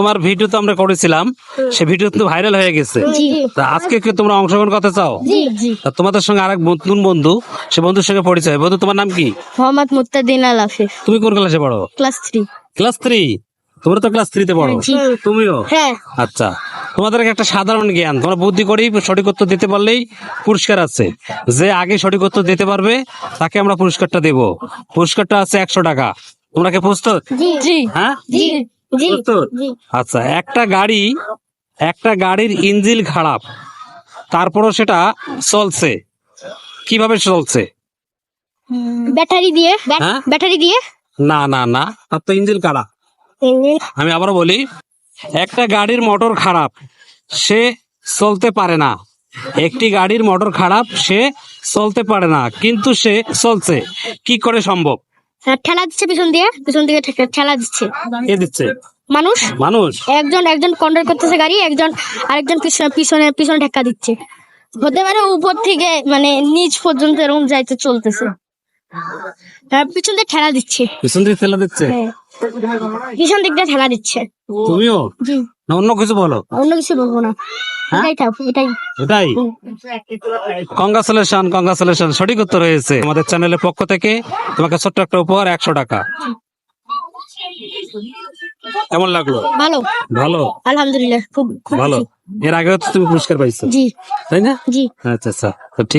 তোমার ভিডিও তো আমরা করেছিলাম সে ভিডিও তো ভাইরাল হয়ে গেছে। তা আজকে কি তোমরা অংশগ্রহণ করতে চাও? জি জি। তা তোমাদের সঙ্গে আরেক নতুন বন্ধু সে বন্ধুর সঙ্গে পরিচয়। বন্ধু তোমার নাম কি? মোহাম্মদ মুত্তাদিন আল আফিফ। তুমি কোন ক্লাসে পড়ো? Class three. Class three? তোমরা তো ক্লাস থ্রিতে পড়ো। তুমিও? হ্যাঁ। আচ্ছা। তোমাদের একটা সাধারণ জ্ঞান তোমরা বুদ্ধি করেই সঠিক উত্তর দিতে পারলেই পুরস্কার আছে। যে আগে সঠিক উত্তর দিতে পারবে তাকে আমরা পুরস্কারটা দেব। পুরস্কারটা আছে একশো টাকা। তোমরা কি প্রস্তুত? জি। জি। হ্যাঁ? আচ্ছা একটা গাড়ি একটা গাড়ির ইঞ্জিল খারাপ তারপরও সেটা চলছে। কীভাবে চলছে? ব্যাটারি দিয়ে হ্যাঁ? ব্যাটারি দিয়ে? না না না তার তো ইঞ্জিন খারাপ। আমি আবারও বলি একটা গাড়ির মোটর খারাপ সে চলতে পারে না। একটি গাড়ির মোটর খারাপ সে চলতে পারে না কিন্তু সে চলছে। কি করে সম্ভব? ঠেলা দিচ্ছে পিছন দিয়ে পিছন দিকে ঠেলা দিচ্ছে। কে দিচ্ছে? মানুষ? মানুষ? একজন একজন কন্ট্রোল করতেছে গাড়ি একজন আরেকজন পিছনে পিছনে পিছনে ধাক্কা দিচ্ছে। হতে পারে উপর থেকে মানে নিচ পর্যন্ত এরকম যাইতে চলতেছে। পিছন দিয়ে ঠেলা দিচ্ছে। পিছন দিকে ঠেলা দিচ্ছে? হ্যাঁ। পিছন দিক দিয়ে ঠেলা দিচ্ছে। তুমিও? না অন্য কিছু বলো। অন্য কিছু বলব না। হ্যাঁ? এটাই থাক এটাই। এটাই? কংগ্রাচুলেশন কংগ্রাচুলেশন সঠিক উত্তর হয়েছে। আমাদের চ্যানেলের পক্ষ থেকে তোমাকে ছোট্ট একটা উপহার একশো টাকা। কেমন লাগল? ভালো। ভালো? আলহামদুলিল্লাহ খুব ভালো। এর আগেও তো তুমি পুরস্কার পাইছো। জি। তাই না? জি। আচ্ছা আচ্ছা।